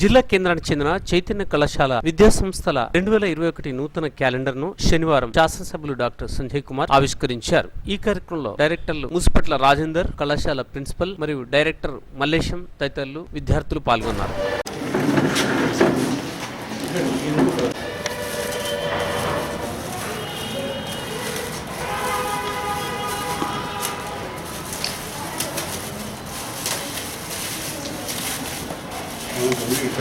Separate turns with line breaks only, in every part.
జిల్లా కేంద్రానికి చెందిన చైతన్య కళాశాల విద్యా సంస్థల రెండు వేల ఇరవై ఒకటి నూతన క్యాలెండర్ను శనివారం శాసనసభ్యులు డాక్టర్ సంజయ్ కుమార్ ఆవిష్కరించారు. ఈ కార్యక్రమంలో డైరెక్టర్లు ముసుపట్ల రాజేందర్ కళాశాల ప్రిన్సిపల్ మరియు డైరెక్టర్ మల్లేశం తదితరులు విద్యార్థులు పాల్గొన్నారు.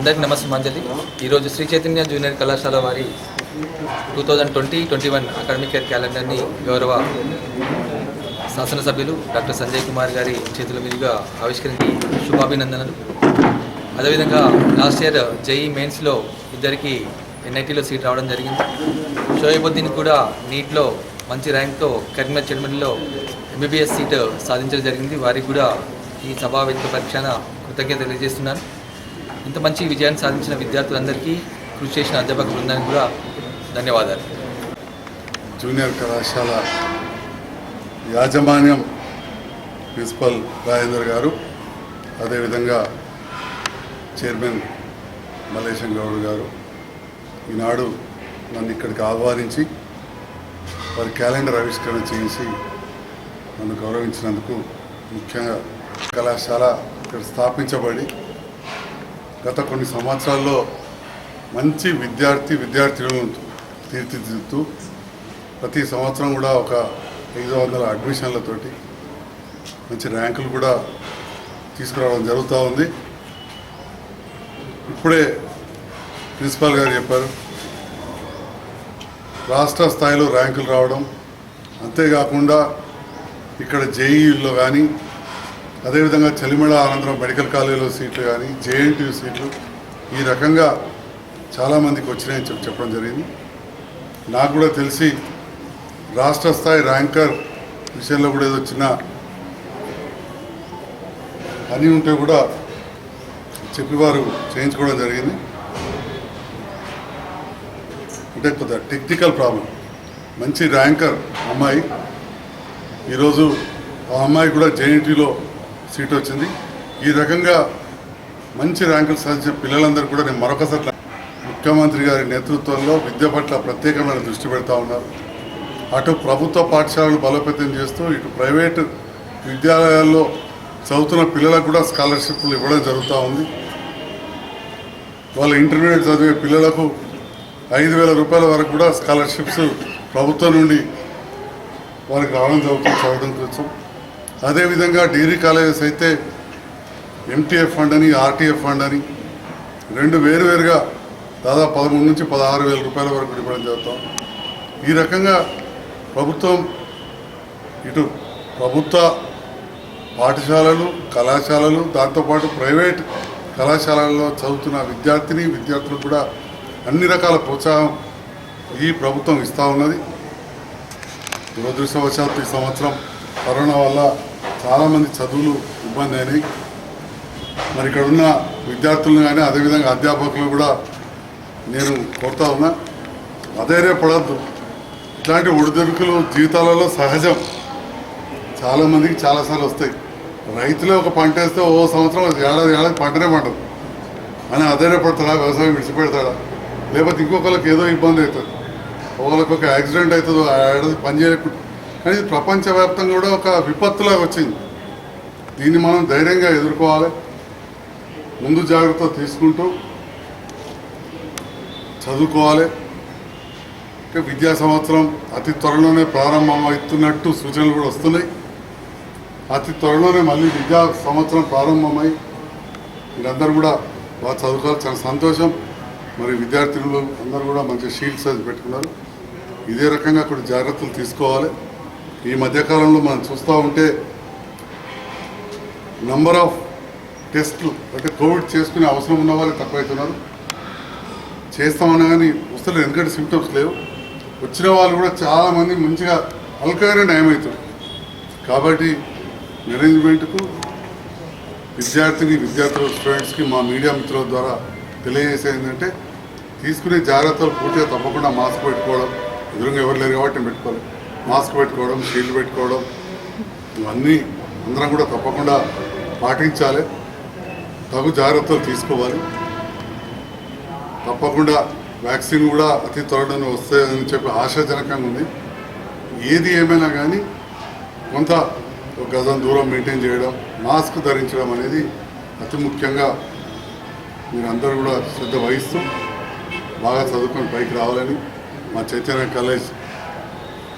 అందరికీ నమస్కారాంజలి ఈరోజు శ్రీ చైతన్య జూనియర్ కళాశాల వారి two thousand twenty twenty one academic year క్యాలెండర్ని గౌరవ శాసనసభ్యులు డాక్టర్ సంజయ్ కుమార్ గారి చేతుల మీదుగా ఆవిష్కరించి శుభాభినందనలు. అదేవిధంగా లాస్ట్ ఇయర్ జేఈ మెయిన్స్లో ఇద్దరికి ఎన్ఐటీలో సీట్ రావడం జరిగింది. షోయబుద్దీన్ కూడా నీట్లో మంచి ర్యాంక్తో కరీంనగర్ చెడుమల్లిలో ఎంబీబీఎస్ సీట్ సాధించడం జరిగింది. వారికి కూడా ఈ సభా వేదిక పరీక్షణ కృతజ్ఞత తెలియజేస్తున్నాను. ఇంత మంచి విజయాన్ని సాధించిన విద్యార్థులందరికీ కృషి చేసిన అధ్యాపక బృందానికి కూడా ధన్యవాదాలు.
జూనియర్ కళాశాల యాజమాన్యం ప్రిన్సిపల్ రాజేందర్ గారు అదేవిధంగా చైర్మన్ మల్లేశం గౌడ్ గారు ఈనాడు నన్ను ఇక్కడికి ఆహ్వానించి వారి క్యాలెండర్ ఆవిష్కరణ చేసి నన్ను గౌరవించినందుకు ముఖ్యంగా కళాశాల ఇక్కడ స్థాపించబడి గత కొన్ని సంవత్సరాల్లో మంచి విద్యార్థి విద్యార్థులను తీర్చిదిద్దుతూ ప్రతి సంవత్సరం కూడా ఒక ఐదు వందల అడ్మిషన్లతోటి మంచి ర్యాంకులు కూడా తీసుకురావడం జరుగుతూ ఉంది. ఇప్పుడే ప్రిన్సిపాల్ గారు చెప్పారు రాష్ట్ర స్థాయిలో ర్యాంకులు రావడం అంతేకాకుండా ఇక్కడ జేఈలో కానీ అదేవిధంగా చలిమల అనంతరం మెడికల్ కాలేజీలో సీట్లు కానీ జేఎన్టీయూ సీట్లు ఈ రకంగా చాలామందికి వచ్చినాయని చెప్పి చెప్పడం జరిగింది. నాకు కూడా తెలిసి రాష్ట్ర స్థాయి ర్యాంకర్ విషయంలో కూడా ఏదో చిన్న పని ఉంటే కూడా చెప్పివారు చేయించుకోవడం జరిగింది. అంటే కొద్దిగా టెక్నికల్ ప్రాబ్లం. మంచి ర్యాంకర్ అమ్మాయి. ఈరోజు ఆ అమ్మాయి కూడా జేఎన్టీలో సీట్ వచ్చింది. ఈ రకంగా మంచి ర్యాంకులు సాధించిన పిల్లలందరూ కూడా నేను మరొకసారి ముఖ్యమంత్రి గారి నేతృత్వంలో విద్య పట్ల ప్రత్యేకమైన దృష్టి పెడతా ఉన్నారు. అటు ప్రభుత్వ పాఠశాలను బలోపేతం చేస్తూ ఇటు ప్రైవేటు విద్యాలయాల్లో చదువుతున్న పిల్లలకు కూడా స్కాలర్షిప్లు ఇవ్వడం జరుగుతూ ఉంది. వాళ్ళ ఇంటర్మీడియట్ చదివే పిల్లలకు ఐదు వేల రూపాయల వరకు కూడా స్కాలర్షిప్స్ ప్రభుత్వం నుండి వారికి రావడం జరుగుతుంది చదవడం కోసం. అదేవిధంగా డిగ్రీ కాలేజెస్ అయితే ఎంటీఎఫ్ ఫండ్ అని ఆర్టీఎఫ్ ఫండ్ అని రెండు వేరువేరుగా దాదాపు పదమూడు నుంచి పదహారు వేల రూపాయల వరకు ఇవ్వడం జరుగుతాం. ఈ రకంగా ప్రభుత్వం ఇటు ప్రభుత్వ పాఠశాలలు కళాశాలలు దాంతోపాటు ప్రైవేట్ కళాశాలల్లో చదువుతున్న విద్యార్థిని విద్యార్థులు కూడా అన్ని రకాల ప్రోత్సాహం ఈ ప్రభుత్వం ఇస్తూ ఉన్నది. దురదృష్టవశాత్తు ఈ సంవత్సరం కరోనా వల్ల చాలామంది చదువులు ఇబ్బంది అయినాయి. మరి ఇక్కడ ఉన్న విద్యార్థులను కానీ అదేవిధంగా అధ్యాపకులు కూడా నేను కోరుతా ఉన్నా అధైర్యపడద్దు. ఇట్లాంటి ఒడిదుడుకులు జీవితాలలో సహజం. చాలామందికి చాలాసార్లు వస్తాయి. రైతులే ఒక పంట వేస్తే ఓ సంవత్సరం ఏడాది ఏడాది పంటనే పండదు. అని అధైర్యపడతాడా వ్యవసాయం విడిచిపెడతాడా? లేకపోతే ఇంకొకరికి ఏదో ఇబ్బంది అవుతుంది. ఒకరికి ఒక యాక్సిడెంట్ అవుతుందో ఆ ఏడాది పని చేయకుండా కానీ ఇది ప్రపంచవ్యాప్తంగా కూడా ఒక విపత్తులాగా వచ్చింది. దీన్ని మనం ధైర్యంగా ఎదుర్కోవాలి. ముందు జాగ్రత్త తీసుకుంటూ చదువుకోవాలి. ఇంకా విద్యా సంవత్సరం అతి త్వరలోనే ప్రారంభం అవుతున్నట్టు సూచనలు కూడా వస్తున్నాయి. అతి త్వరలోనే మళ్ళీ విద్యా సంవత్సరం ప్రారంభమై మీరందరూ కూడా బాగా చదువుకోవాలి. చాలా సంతోషం. మరి విద్యార్థులు అందరూ కూడా మంచి షీల్డ్స్ అది పెట్టుకున్నారు. ఇదే రకంగా కొన్ని జాగ్రత్తలు తీసుకోవాలి. ఈ మధ్యకాలంలో మనం చూస్తూ ఉంటే నంబర్ ఆఫ్ టెస్ట్లు అంటే కోవిడ్ చేసుకునే అవసరం ఉన్న వాళ్ళు తక్కువవుతున్నారు చేస్తామన్నా కానీ వస్తలేదు ఎందుకంటే సిమ్టమ్స్ లేవు. వచ్చిన వాళ్ళు కూడా చాలామంది మంచిగా అల్కగానే నయమవుతారు కాబట్టి మేనేజ్మెంట్కు విద్యార్థిని విద్యార్థుల స్టూడెంట్స్కి మా మీడియా మిత్రుల ద్వారా తెలియజేసేది ఏంటంటే తీసుకునే జాగ్రత్తలు పూర్తిగా తప్పకుండా మాస్క్ పెట్టుకోవడం. ఎదురుగా ఎవరు లేరు కాబట్టి నేను పెట్టుకోవాలి మాస్క్ పెట్టుకోవడం షీల్డ్ పెట్టుకోవడం ఇవన్నీ అందరం కూడా తప్పకుండా పాటించాలి. తగు జాగ్రత్తలు తీసుకోవాలి. తప్పకుండా వ్యాక్సిన్ కూడా అతి త్వరలోనే వస్తాయని చెప్పి ఆశాజనకంగా ఉంది. ఏది ఏమైనా కానీ కొంత ఒక గజం దూరం మెయింటైన్ చేయడం మాస్క్ ధరించడం అనేది అతి ముఖ్యంగా మీరందరూ కూడా శ్రద్ధ వహిస్తూ బాగా చదువుకొని పైకి రావాలని మా చైతన్య కాలేజ్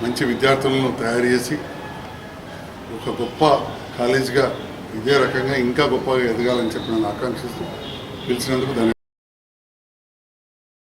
మంచి విద్యార్థులను తయారు చేసి ఒక గొప్ప కాలేజీగా ఇదే రకంగా ఇంకా గొప్పగా ఎదగాలని చెప్పి నన్ను ఆకాంక్షిస్తూ పిలిచినందుకు ధన్యవాదాలు.